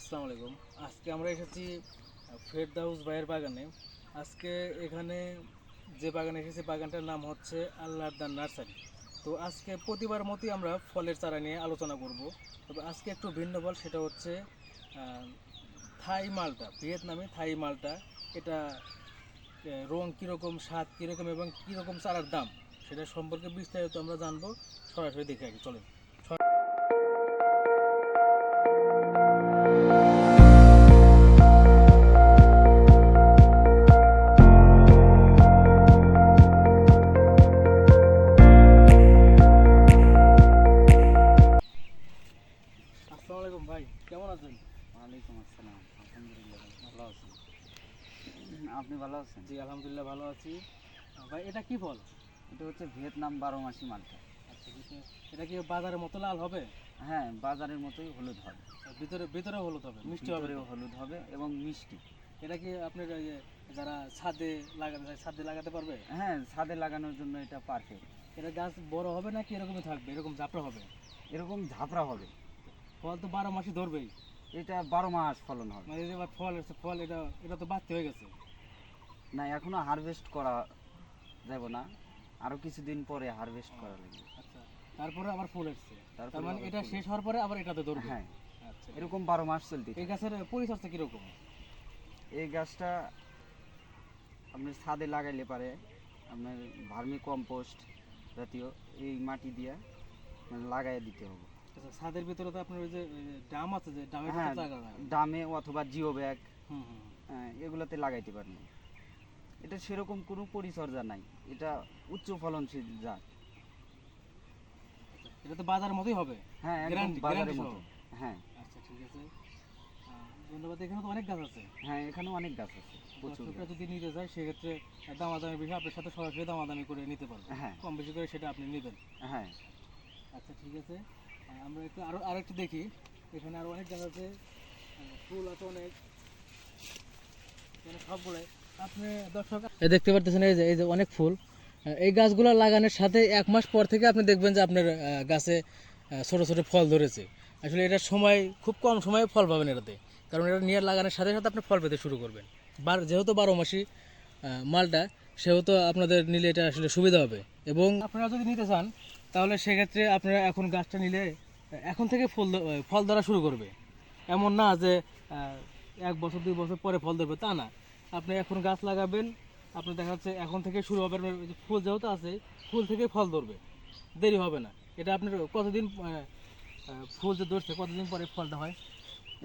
আসসালামু আলাইকুম। আজকে আমরা এসেছি ফেরদাউস ভাইয়ের বাগানে। আজকে এখানে যে বাগানে এসেছি, বাগানটার নাম হচ্ছে আল্লাহর দান নার্সারি। তো আজকে প্রতিবার মতোই আমরা ফলের চারা নিয়ে আলোচনা করব। তবে আজকে একটু ভিন্ন ফল, সেটা হচ্ছে থাই মালটা, ভিয়েতনামি থাই মালটা। এটা রং কীরকম, স্বাদ কীরকম এবং কীরকম চারার দাম, সেটা সম্পর্কে বিস্তারিত আমরা জানব। সরাসরি দেখে আগে চলেন। আসসালামু আলাইকুম ভাই কেমন আছেন? ওয়ালাইকুম আসসালাম আলহামদুলিল্লাহ ভালো আছি। আপনি ভালো আছেন? জি আলহামদুলিল্লাহ ভালো আছি। ভাই এটা কি ফল? এটা হচ্ছে ভিয়েতনাম বারো মাসি মালটা। আচ্ছা এটা- এটা কি বাজারের মতো লাল হবে? হ্যাঁ বাজারের মতোই হলুদ হবে ভিতরে ভিতরে হলুদ হবে মিষ্টি হবে হলুদ হবে এবং মিষ্টি। এটা কি আপনার যারা ছাদে লাগাতে চায় ছাদে লাগাতে পারবে? হ্যাঁ ছাদে লাগানোর জন্য এটা পারফেক্ট এটা গাছ বড় হবে নাকি এরকমই থাকবে? এরকম ঝাপড়া হবে? এরকম ঝাপড়া হবে। ফল তো বারো মাসই ধরবেই। এটা বারো মাস ফলন হবে। মানে এবার ফল এসেছে ফল এটা এটা তো বাড়তে হয়ে গেছে। না এখনও হারভেস্ট করা যাব না। আরও কিছুদিন পরে হারভেস্ট করা লাগবে। আচ্ছা। তারপরে আবার ফুল তারপরে তার মানে এটা শেষ হওয়ার পরে আবার এটাতে ধরবে। হ্যাঁ। আচ্ছা। এরকম বারো মাস চলতে এই গাছের পরিচর্যা কীরকম? এই গাছটা আপনি ছাদে লাগাইলে পারে। আপনার ভার্মি কম্পোস্ট জাতীয় এই মাটি দিয়ে মানে লাগাই দিতে হবে। আচ্ছা ছাদের ভিতরে তো আপনার ওই যে ড্রাম আছে যে ড্রামের হ্যাঁ ডামে অথবা জিও ব্যাগ এগুলোতে লাগাইতে পারেন। এটা সেরকম কোনো পরিচর্যা নাই। এটা উচ্চ ফলনশীল জাত। এটা তো বাজার মতোই হবে? হ্যাঁ একদম বাজারের মতো। হ্যাঁ। আচ্ছা ঠিক আছে। ধন্যবাদ এখানে তো অনেক গাছ আছে। হ্যাঁ এখানে অনেক গাছ আছে দর্শকরা যদি নিতে চায় সেক্ষেত্রে দামাদামি বিষয়ে আপনার সাথে সরাসরি দামাদামি করে নিতে পারবেন। হ্যাঁ। কম বেশি করে সেটা আপনি নেবেন। হ্যাঁ। আচ্ছা ঠিক আছে। আমরা একটু আরও আরও একটু দেখি। এখানে আরও অনেক জায়গা আছে। ফুল আছে অনেক। এখানে সবগুলাই আপনি দর্শক দেখতে পারতেছেন, এই যে এই যে অনেক ফুল। এই গাছগুলো লাগানোর সাথে এক মাস পর থেকে আপনি দেখবেন যে আপনার গাছে ছোট ছোট ফল ধরেছে। আসলে এটা সময়, খুব কম সময়ে ফল পাবেন এটাতে। কারণ এটা নিয়ে লাগানোর সাথে সাথে আপনি ফল পেতে শুরু করবেন। বার যেহেতু বারো মাসি মালটা, সেহেতু আপনাদের নিলে এটা আসলে সুবিধা হবে। এবং আপনারা যদি নিতে চান তাহলে সেক্ষেত্রে আপনারা এখন গাছটা নিলে, এখন থেকে ফুল ফল ধরা শুরু করবে। এমন না যে এক বছর, দুই বছর পরে ফল ধরবে, তা না। আপনি এখন গাছ লাগাবেন আপনি দেখা যাচ্ছে এখন থেকে শুরু হবে, আপনার ফুল যেহেতু আছে, ফুল থেকে ফল ধরবে। দেরি হবে না। এটা আপনার কতদিন ফুল যে ধরছে, কতদিন পরে ফলটা হয়?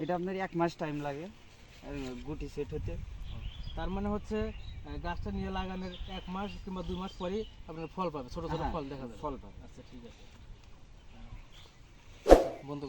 এটা আপনার এক মাস টাইম লাগে গুটি সেট হতে। তার মানে হচ্ছে গাছটা নিয়ে লাগানোর এক মাস কিংবা দুই মাস পরেই আপনার ফল পাবে ছোট ছোট হ্যাঁ, ফল দেখা যাবে। ফল পাবে আচ্ছা ঠিক আছে। বন্ধু